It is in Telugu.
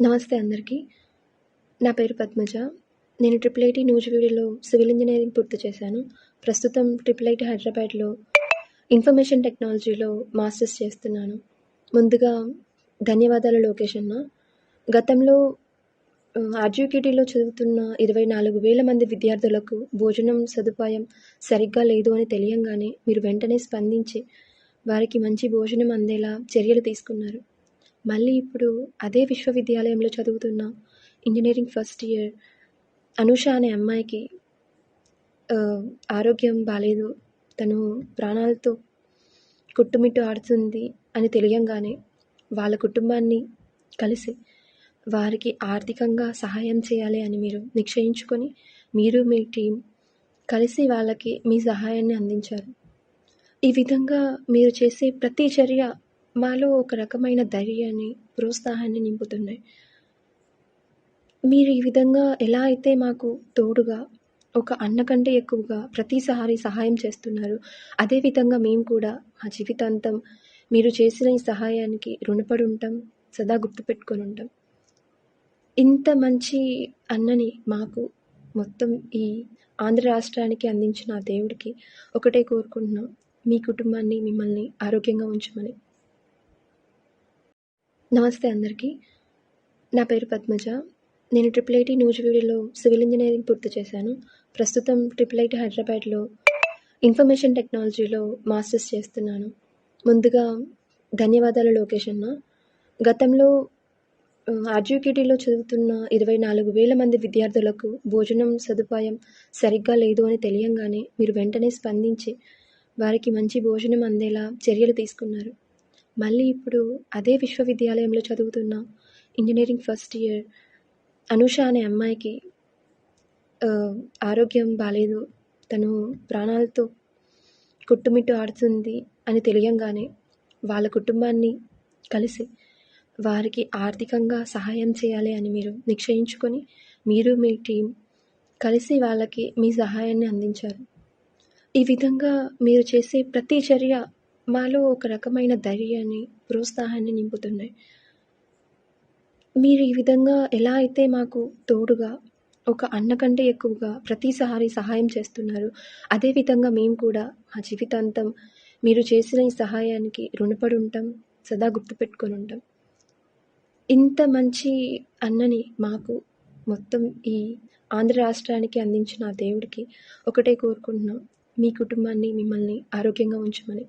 నమస్తే అందరికీ. నా పేరు పద్మజ. నేను ట్రిపుల్ ఐటీ నూజివీడులో సివిల్ ఇంజనీరింగ్ పూర్తి చేశాను. ప్రస్తుతం ట్రిపుల్ ఐటీ హైదరాబాద్లో ఇన్ఫర్మేషన్ టెక్నాలజీలో మాస్టర్స్ చేస్తున్నాను. ముందుగా ధన్యవాదాలు లోకేష్ అన్న. గతంలో ఆర్జీకేటీలో చదువుతున్న ఇరవై నాలుగు వేల మంది విద్యార్థులకు భోజనం సదుపాయం సరిగ్గా లేదు అని తెలియంగానే మీరు వెంటనే స్పందించి వారికి మంచి భోజనం అందేలా చర్యలు తీసుకున్నారు. మళ్ళీ ఇప్పుడు అదే విశ్వవిద్యాలయంలో చదువుతున్న ఇంజనీరింగ్ ఫస్ట్ ఇయర్ అనూష అనే అమ్మాయికి ఆరోగ్యం బాగాలేదు తను ప్రాణాలతో కుట్టుమిట్టు ఆడుతుంది అని తెలియంగానే వాళ్ళ కుటుంబాన్ని కలిసి వారికి ఆర్థికంగా సహాయం చేయాలి అని మీరు నిశ్చయించుకొని మీరు మీ టీం కలిసి వాళ్ళకి మీ సహాయాన్ని అందించారు. ఈ విధంగా మీరు చేసే ప్రతి చర్య మాలో ఒక రకమైన ధైర్యాన్ని ప్రోత్సాహాన్ని నింపుతున్నాయి. మీరు ఈ విధంగా ఎలా అయితే మాకు తోడుగా ఒక అన్న కంటే ఎక్కువగా ప్రతిసారి సహాయం చేస్తున్నారు అదేవిధంగా మేము కూడా మా జీవితాంతం మీరు చేసిన ఈ సహాయానికి రుణపడి ఉంటాం సదా గుర్తుపెట్టుకొని ఉంటాం. ఇంత మంచి అన్నని మాకు మొత్తం ఈ ఆంధ్ర రాష్ట్రానికి అందించిన దేవుడికి ఒకటే కోరుకుంటున్నాం. మీ కుటుంబాన్ని మిమ్మల్ని ఆరోగ్యంగా ఉంచమని. నమస్తే అందరికీ. నా పేరు పద్మజ. నేను ట్రిపుల్ ఐటీ నూజివీడులో సివిల్ ఇంజనీరింగ్ పూర్తి చేశాను. ప్రస్తుతం ట్రిపుల్ ఐటీ హైదరాబాద్లో ఇన్ఫర్మేషన్ టెక్నాలజీలో మాస్టర్స్ చేస్తున్నాను. ముందుగా ధన్యవాదాలు లోకేష్ అన్న. గతంలో ఆర్జీకేటీలో చదువుతున్న ఇరవై నాలుగు వేల మంది విద్యార్థులకు భోజనం సదుపాయం సరిగ్గా లేదు అని తెలియంగానే మీరు వెంటనే స్పందించి వారికి మంచి భోజనం అందేలా చర్యలు తీసుకున్నారు. మళ్ళీ ఇప్పుడు అదే విశ్వవిద్యాలయంలో చదువుతున్న ఇంజనీరింగ్ ఫస్ట్ ఇయర్ అనూష అనే అమ్మాయికి ఆరోగ్యం బాగాలేదు తను ప్రాణాలతో కుట్టుమిట్టు ఆడుతుంది అని తెలియంగానే వాళ్ళ కుటుంబాన్ని కలిసి వారికి ఆర్థికంగా సహాయం చేయాలి అని మీరు నిశ్చయించుకొని మీరు మీ టీం కలిసి వాళ్ళకి మీ సహాయాన్ని అందించారు. ఈ విధంగా మీరు చేసే ప్రతి చర్య మాలో ఒక రకమైన ధైర్యాన్ని ప్రోత్సాహాన్ని నింపుతున్నాయి. మీరు ఈ విధంగా ఎలా అయితే మాకు తోడుగా ఒక అన్న కంటే ఎక్కువగా ప్రతిసారి సహాయం చేస్తున్నారు అదేవిధంగా మేము కూడా మా జీవితాంతం మీరు చేసిన ఈ సహాయానికి రుణపడి ఉంటాం సదా గుర్తుపెట్టుకొని ఉంటాం. ఇంత మంచి అన్నని మాకు మొత్తం ఈ ఆంధ్ర రాష్ట్రానికి అందించిన దేవుడికి ఒకటే కోరుకుంటున్నాం. మీ కుటుంబాన్ని మిమ్మల్ని ఆరోగ్యంగా ఉంచమని.